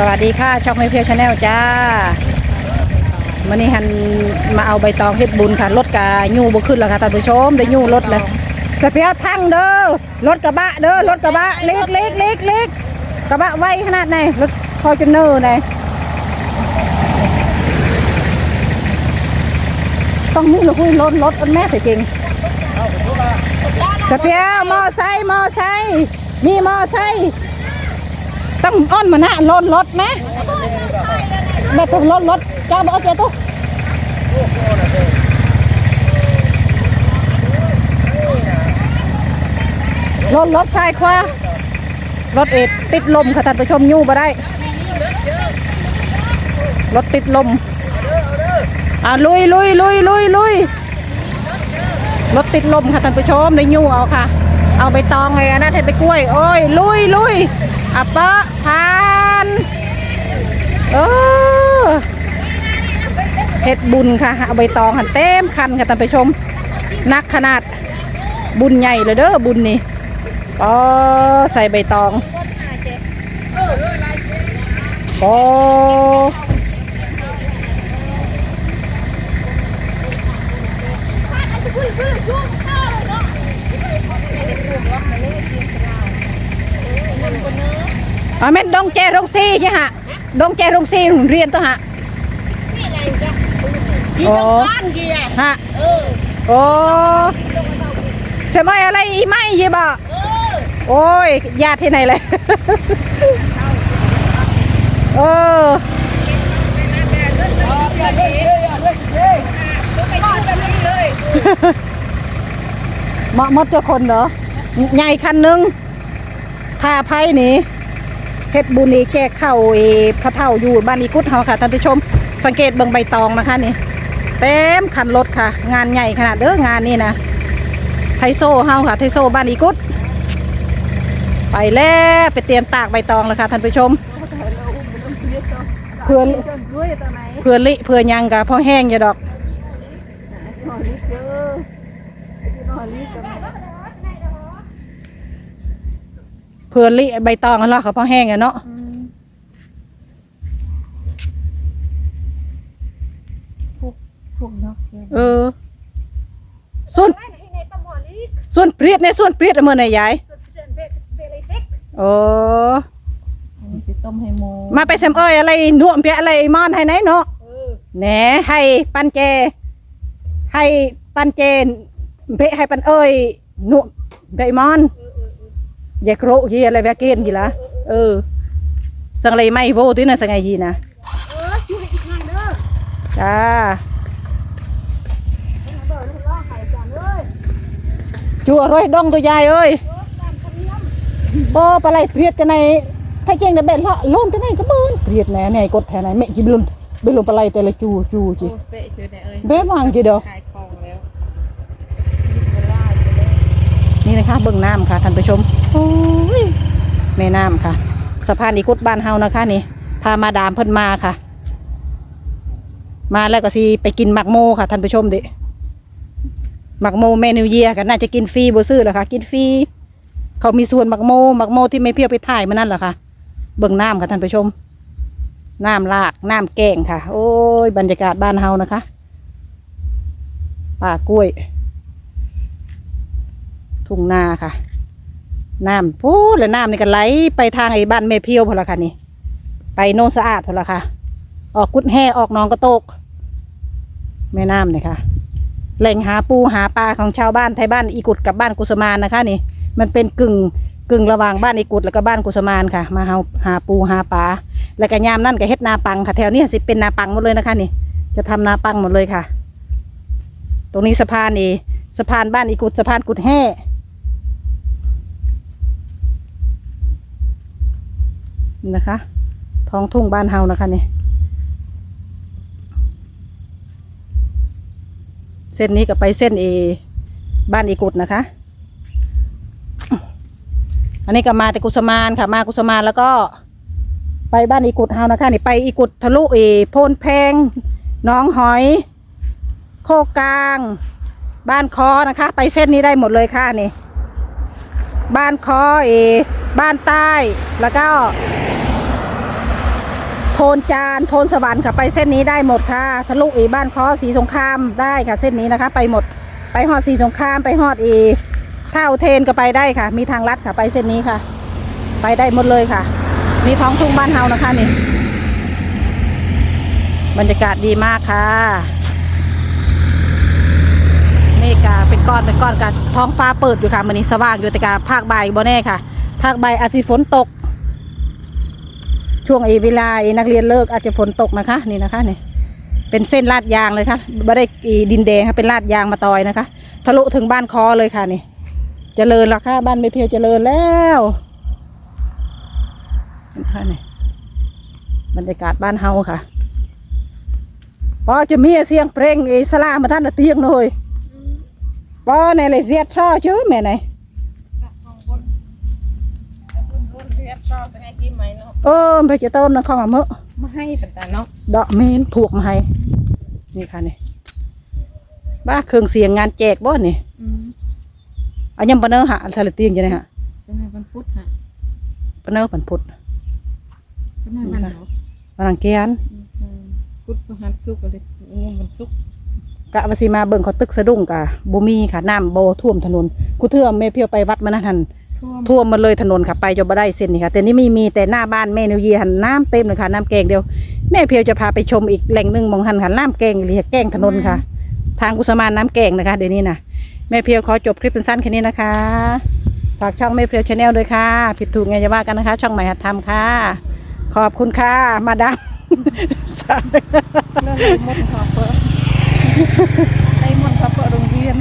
สวัสดีค่ะช่องไม่เพียวชาแนลจ้าวันนี้หันมาเอาใบตองเฮ็ดบุญค่ะรถกายู่บ่ขึ้นแล้วค่ะท่านผู้ชมได้ยูรถเลยสเปียทั้งเด้อรถกระบะเด้อรถกระบะเล็กเล็กเล็กเล็กกระบะไวขนาดไหนรถฟอร์จูเนอร์ไหนต้องนี่เหรอคุยรถรถแม่แต่จริงสเปียมอไซค์มอไซค์มีมอไซค์ ต้องอ้อนมานะรถรถไหมแบบต้องรถรถจ้าบอกเจ้าตุ๊รถรถซ้ายขวารถเอ็ดติดลมค่ะท่านผู้ชมยู่มาได้ รถติดลมอ่าลุยลุยลุยลุยลุยรถติดลมค่ะท่านผู้ชมได้ยู่เอาค่ะ เอาไปตองไงนะเทไปกล้วย โอ้ยลุยลุย อัปเปะพานเออเห็ดบุญค่ะเอาใบตองหันเต็มคันค่ะท่านผู้ชม นักขนาดบุญใหญ่เลยเด้อบุญนี่อ๋อใส่ใบตองโอ้ อาเม็ดดงแจรงซีเนี่ยฮะดงแจรงซีเรียนตัวฮะกินน้ำก้านเกียร์ฮะเออโอ้สมัยอะไรอีไม่ยี่บ่เออโอ้ยญาติที่ไหนเลยเอออย่าเลยอย่าเลยเลยไปดูแบบนี้เลยเหมาะหมดเจ้าคนเหรอใหญ่คันหนึงท่าไพ่นี่ เฮ็ดบุญนี่แจกข้าเอพระเท่าอยู่บ้านอีกุดเฮาค่ะท่านผู้ชม สังเกตเบิ่งใบตองนะคะนี่เต็มคันรถค่ะ งานใหญ่ขนาดเด้องานนี่นะไทโซเฮาค่ะไทโซบ้านอีกุดไปแล้วไปเตรียมตากใบตองแล้วค่ะท่านผู้ชมเพื่อนเพื่อนลิเพื่อนยังกะพ่อแห้งอย่าดอก เพื่อนลิใบตองกันแล้วเขาพ่อแห้งอะเนาะพวกนกเจนเออส่วนส่วนเปรียดในส่วนเปรียดอะมื่อไหนยายโอ้อันนี้สิต้มให้โมมาไปเซมเอ้ยอะไรหนุ่มเปียอะไรไอ้มอนให้ไหนเนาะเออแหนให้ปันเจ ให้ปันเจนเพให้ปันเอ้ยหนุ่มเปียไอ้มอนอ ย่าโกรธยี่อะไรแบบเกณฑ์ยี่ละเออ สังเลยไม่โวตุ้ยนะสังไงยีนะเออช่วยอีกหน่อยเด้อจ้าเบิร์ดร้องไห้จังเลยจัวร้อยดองตัวยายเอ้ยบ่ปลาไหลเปรียดจะไหนถ้าเก่งแต่เบ็ดละล้มจะไหนก็เบิ้นเปรียดแหน่แหน่กดแถไหนแม่กินลุนไปลงปลาไหลแต่ละจูจูจิโอ้เป๊ะเจอได้เอ้ยเบ๊วางกี่เด้อขายของแล้วนี่นะคะเบิ่งน้ำค่ะท่านผู้ชม โอ้ยแม่น้ำค่ะ สะพานอีกุดบ้านเฮานะคะนี่ พามาดามเพิ่นมาค่ะ มาแล้วก็สิไปกินหมักโมค่ะท่านผู้ชมดิหมักโมเมนูเยียกันน่าจะกินฟรีบ่ซื้อหรอคะกินฟรีเขามีส่วนหมักโมหมักโมที่ไม่เพี้ยวไปถ่ายมานั่นหละค่ะเบิ่งน้ำค่ะท่านผู้ชม น้ำลากน้ำแกงค่ะ โอ้ยบรรยากาศบ้านเฮานะคะป่ากล้วย ทุ่งนาค่ะ น้ำพูดแล้วน้ำนี่ก็ไหลไปทางไอ้บ้านแม่เพียวพอละค่ะนี่ ไปโนนสะอาดพอละค่ะ ออกกุดแห่ออกหนองกระโตก แม่น้ำนี่ค่ะ แหล่งหาปูหาปลาของชาวบ้านไทยบ้านอีกุดกับบ้านกุสมานนะคะนี่ มันเป็นกึ่งกึ่งระหว่างบ้านอีกุดแล้วก็บ้านกุสมานค่ะ มาหาหาปูหาปลา แล้วก็ยามนั่นก็เฮ็ดนาปังค่ะแถวนี้สิเป็นนาปังหมดเลยนะคะนี่ จะทำนาปังหมดเลยค่ะ ตรงนี้สะพานนี่สะพานบ้านอีกุดสะพานกุดแห่ นะคะ ท้องทุ่งบ้านเฮานะคะนี่เส้นนี้ก็ไปเส้นเอบ้านอีกุดนะคะ อันนี้ก็มาแต่กุสมานค่ะ มากุสมานแล้วก็ ไปบ้านอีกุดเฮานะคะนี่ไปอีกุดทะลุเอโพนแพงน้องหอย โคกลาง บ้านคอนะคะ ไปเส้นนี้ได้หมดเลยค่ะนี่ บ้านคอเอ บ้านใต้ แล้วก็ โพนจานโพนสวรรค์ค่ะไปเส้นนี้ได้หมดค่ะ ทะลุอีบ้านคอสีสงครามได้ค่ะ เส้นนี้นะคะ ไปหมด ไปฮอดสีสงครามไปฮอดอีท่าอุเทนก็ไปได้ค่ะ มีทางลัดค่ะไปเส้นนี้ค่ะ ไปได้หมดเลยค่ะ มีท้องทุ่งบ้านเฮานะคะนี่ บรรยากาศดีมากค่ะ เมฆาเป็นก้อนเป็นก้อนกันท้องฟ้าเปิดอยู่ค่ะมันนี้สว่างอยู่แต่กาภาคบายบ่แน่ค่ะ ภาคบายอาจจะฝนตก ช่วงไอ้เวลานักเรียนเลิกอาจจะฝนตกนะคะ นี่นะคะนี่เป็นเส้นลาดยางเลยค่ะไม่ได้ดินแดงค่ะเป็นลาดยางมาตอยนะคะ ทะลุถึงบ้านคอเลยค่ะนี่เจริญแล้วค่ะบ้านไม่เพียวเจริญแล้วนะคะนี่บรรยากาศบ้านเฮาค่ะพอจะมีเสียงเพลงไอ้สลามาท่านน่ะเตียงหน่อย พอในเลยเรียดช่อชื่อแม่ไหนของคนคนคนเรียบชอบสังไงกินไหมเนาะเออไปจะเติมน้ำข้าวมาเมื่อไม่ให้แต่แต่เนาะดอกเมนผูกมาให้ นี่ค่ะนี่บ้าเครื่องเสียงงานแจกบ่นี่อืมอันยังปะเนอหะทะเลเตียงอยู่นี่ฮะเป็นไงวันพุธฮะปะเนอผันพุดเป็นไงวันเนาะวันอังเกียนอืมพุธพฤหัสศุกร์เลยงงวันศุกร์ กะวาสิมาเบิ่งเขาตึกสะดุ้งกะบ่มีค่ะน้ำบ่ท่วมถนนกูเทื่อมแม่เพียวไปวัดมานะทันท่วมท่วมมาเลยถนนค่ะไปจนบ่ได้เส้นนี่ค่ะ แต่นี่มีมีแต่หน้าบ้านแม่นิวเยียหันน้ำเต็มเลยค่ะน้ำแกงเดียว แม่เพียวจะพาไปชมอีกแหล่งหนึ่งหมองหันค่ะน้ำแกงเรียกแกงถนนค่ะ ทางกุสมานน้ำแกงนะคะ เดี๋ยวนี้นะแม่เพียวขอจบคลิปเป็นสั้นแค่นี้นะคะฝากช่องแม่เพียวชาแนลด้วยค่ะ ผิดถูกไงจะว่ากันนะคะ ช่องใหม่หัดทำค่ะ ขอบคุณค่ะมาดาม เรื่อ